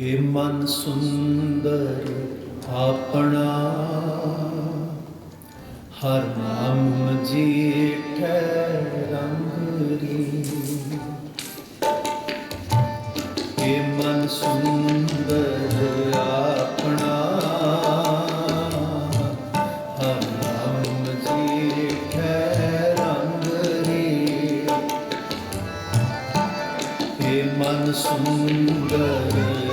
ਏ ਮਨ ਸੁੰਦਰ ਆਪਣਾ। ਹਰ ਨਾਮ ਜੀਠੈ ਰੰਗਰੀ ਏ ਮਨ ਸੁੰਦਰ ਆਪਣਾ। ਹਰ ਨਾਮ ਜੀਠੈ ਰੰਗਰੀ ਏ ਮਨ ਸੁੰਦਰ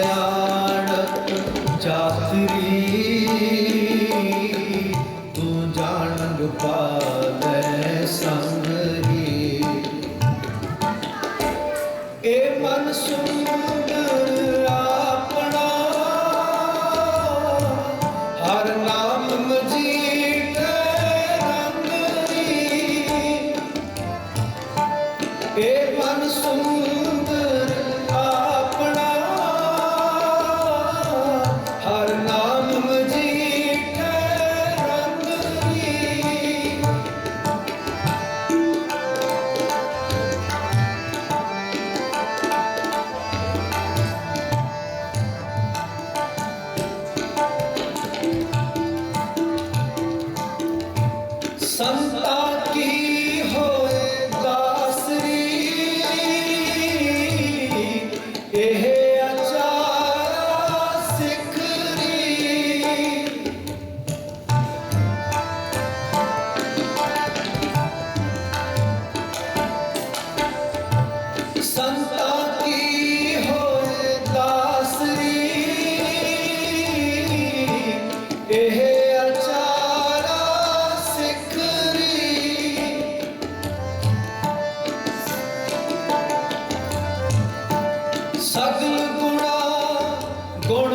啊。ਸਗਲ ਗੁਣਾ ਗੁਣ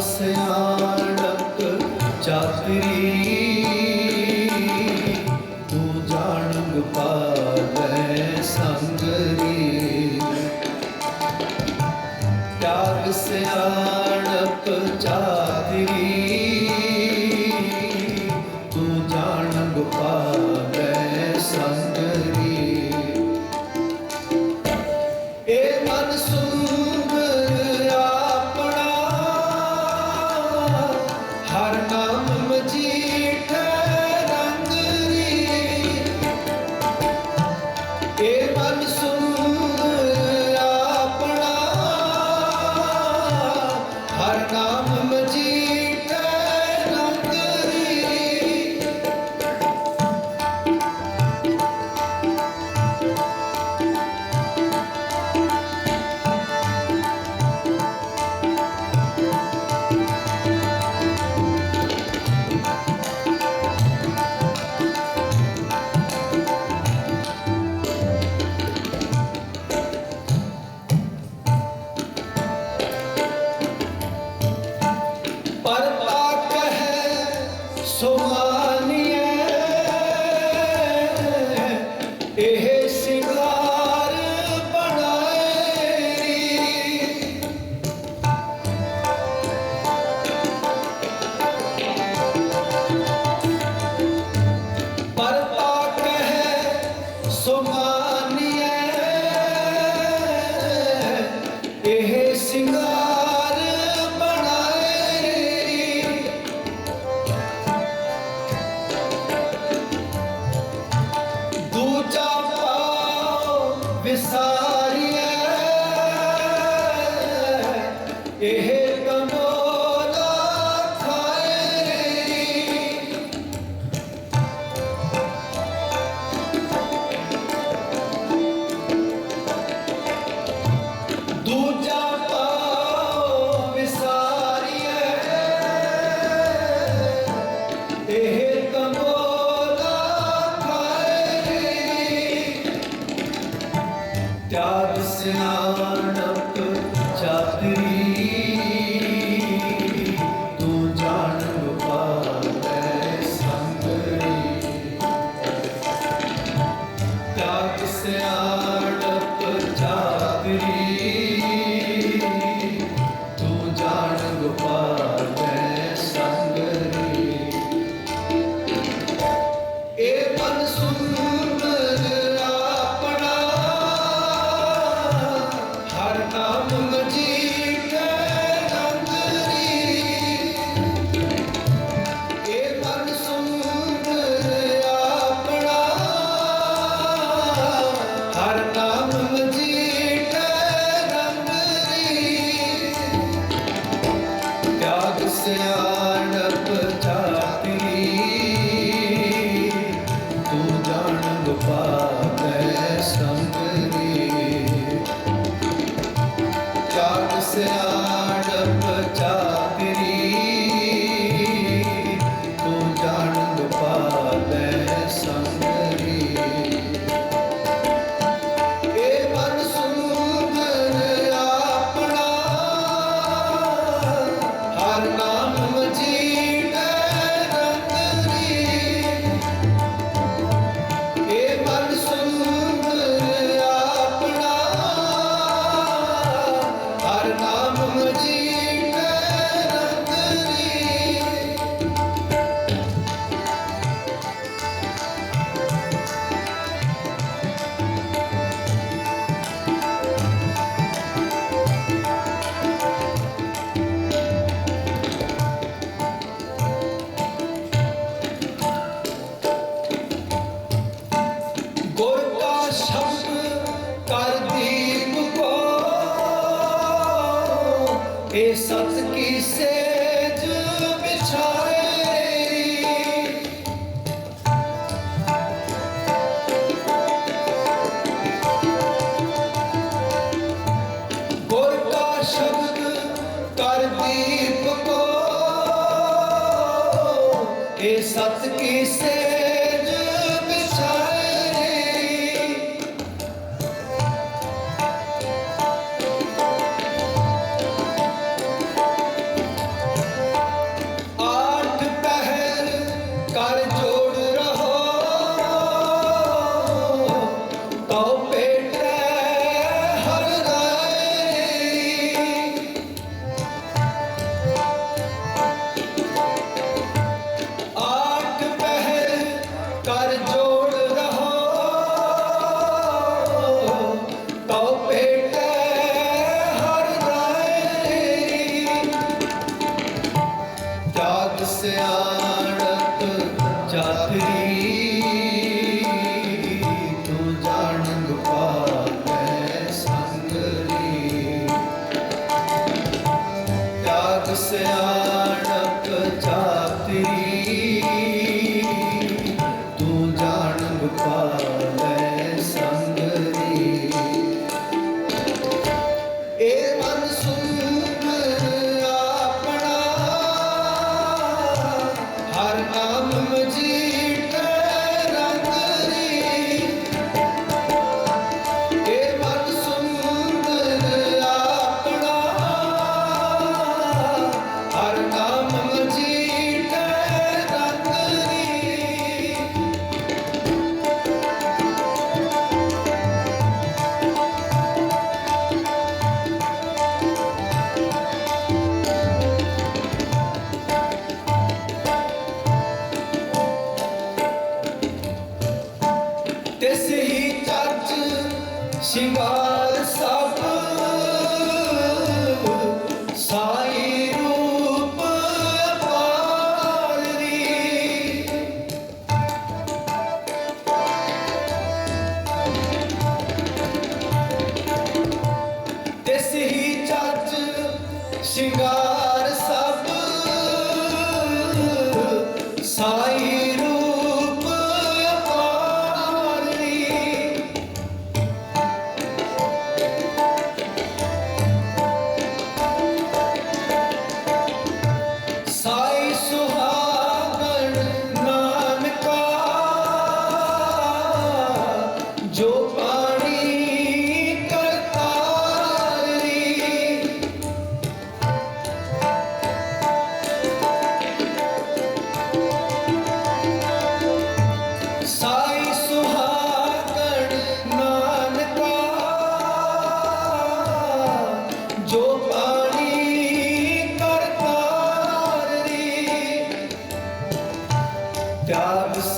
ਸਿਆਣਕ ਚਾਤਰੀ। ਤੂੰ ਜਾਣਗ ਪਾਵੇ ਸਿਆਣਕ ਚਾਤਰੀ। para me ਨਾਨਕ ਚਾਤਰੀ ਤੂੰ ਜਾਣ ਪਾਵੈ ਸੰਤਰੀ ਕਿਆ ਕਿਸਿਆ ਸ਼ਿੰਗਾਰ ਸਭ ਸਾਈ ਰੂਪ ਪਾਰੀ ਹੀ ਚੱਜ ਸ਼ਿੰਗਾਰ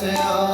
se